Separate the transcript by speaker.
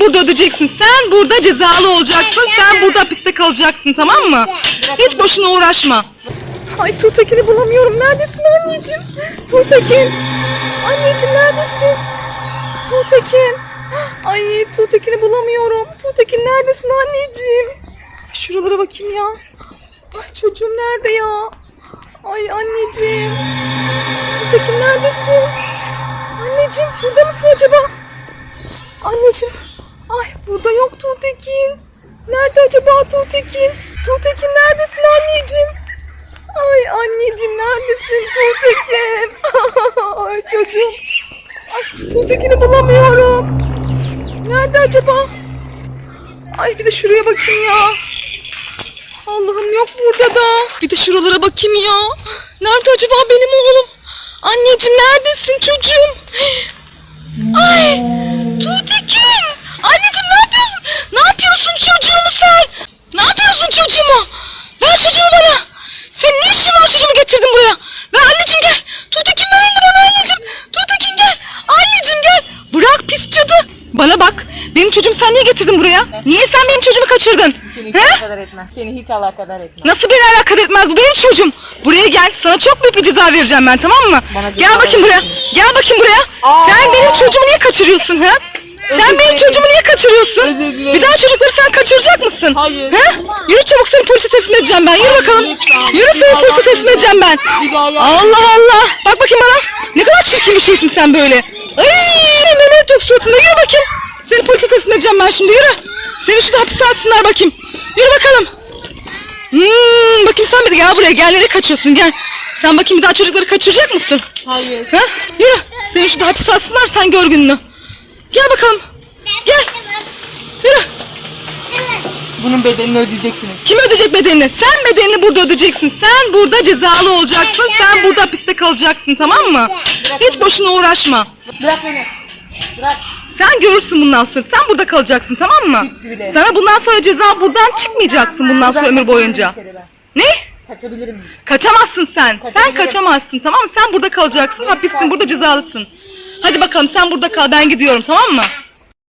Speaker 1: burada ödeyeceksin. Sen burada cezalı olacaksın. Sen burada hapiste kalacaksın tamam mı? Hiç boşuna uğraşma. Ay Tuğtekin'i bulamıyorum. Neredesin anneciğim? Tuğtekin. Anneciğim neredesin? Tuğtekin. Ay Tuğtekin'i bulamıyorum. Tuğtekin neredesin anneciğim? Şuralara bakayım ya. Ay çocuğum nerede ya? Ay anneciğim. Tuğtekin neredesin? Anneciğim burada mısın acaba? Nerede acaba Tuğtekin? Tuğtekin neredesin anneciğim? Ay anneciğim neredesin Tuğtekin? Ay çocuğum. Ay Tuğtekin'i bulamıyorum. Nerede acaba? Ay bir de şuraya bakayım ya. Allah'ım yok burada da. Bir de şuralara bakayım ya. Nerede acaba benim oğlum? Anneciğim neredesin çocuğum? Ay Tuğtekin. Anneciğim ne yapıyorsun? Ne yapıyorsun çocuğumu sen? Ne yapıyorsun çocuğumu? Ver çocuğumu bana. Sen ne işin var çocuğumu getirdin buraya? Ver anneciğim gel. Tuğtekin ver elini bana anneciğim. Tuğtekin gel. Anneciğim gel. Bırak pis cadı. Bana bak. Benim çocuğumu sen niye getirdin buraya? Niye sen benim çocuğumu kaçırdın?
Speaker 2: Seni hiç
Speaker 1: He?
Speaker 2: alakadar etmez. Seni hiç alakadar etmez.
Speaker 1: Nasıl beni alakadar etmez? Bu benim çocuğum. Buraya gel. Sana çok büyük bir ceza vereceğim ben tamam mı?
Speaker 2: Bana
Speaker 1: Gel bakayım buraya. Gel bakayım buraya.
Speaker 2: Aa.
Speaker 1: Sen benim çocuğumu niye kaçırıyorsun ha? Sen benim çocuğumu niye kaçırıyorsun?
Speaker 2: Özür dilerim.
Speaker 1: Bir daha çocukları sen kaçıracak mısın?
Speaker 2: Hayır.
Speaker 1: He? Yürü çabuk seni polise teslim edeceğim ben. Yürü bakalım.
Speaker 2: lütfen.
Speaker 1: Yürü
Speaker 2: Bir
Speaker 1: seni
Speaker 2: daha
Speaker 1: polise teslim
Speaker 2: yapmayın.
Speaker 1: edeceğim ben.
Speaker 2: Bir daha yapmayın.
Speaker 1: Allah Allah. Bak bakayım bana. Ne kadar çirkin bir şeysin sen böyle. Ay Mehmet yok suratında. Yürü bakayım. Seni polise teslim edeceğim ben şimdi. Yürü. Seni şurada hapise atsınlar bakayım. Yürü bakalım. Hmm, bakayım sen bir de gel buraya. Gel nereye kaçıyorsun gel. Sen bakayım bir daha çocukları kaçıracak mısın?
Speaker 2: Hayır.
Speaker 1: Ha? Yürü. Seni şurada hapise atsınlar sen gör gününü. Gel bakalım. Gel. Yürü.
Speaker 2: Bunun bedelini ödeyeceksiniz.
Speaker 1: Kim ödeyecek bedelini? Sen bedelini burada ödeyeceksin. Sen burada cezalı olacaksın. Sen burada hapiste kalacaksın tamam mı? Hiç boşuna uğraşma.
Speaker 2: Bırak beni. Bırak.
Speaker 1: Sen görürsün bundan sonra. Sen burada kalacaksın tamam mı?
Speaker 2: Hiç bile.
Speaker 1: Sana bundan sonra ceza buradan çıkmayacaksın bundan sonra ömür boyunca. Ne?
Speaker 2: Kaçabilirim.
Speaker 1: Kaçamazsın sen. Sen
Speaker 2: Kaçabilirim.
Speaker 1: kaçamazsın tamam mı? Sen burada kalacaksın. Hapissin burada cezalısın. Hadi bakalım sen burada kal ben gidiyorum tamam mı?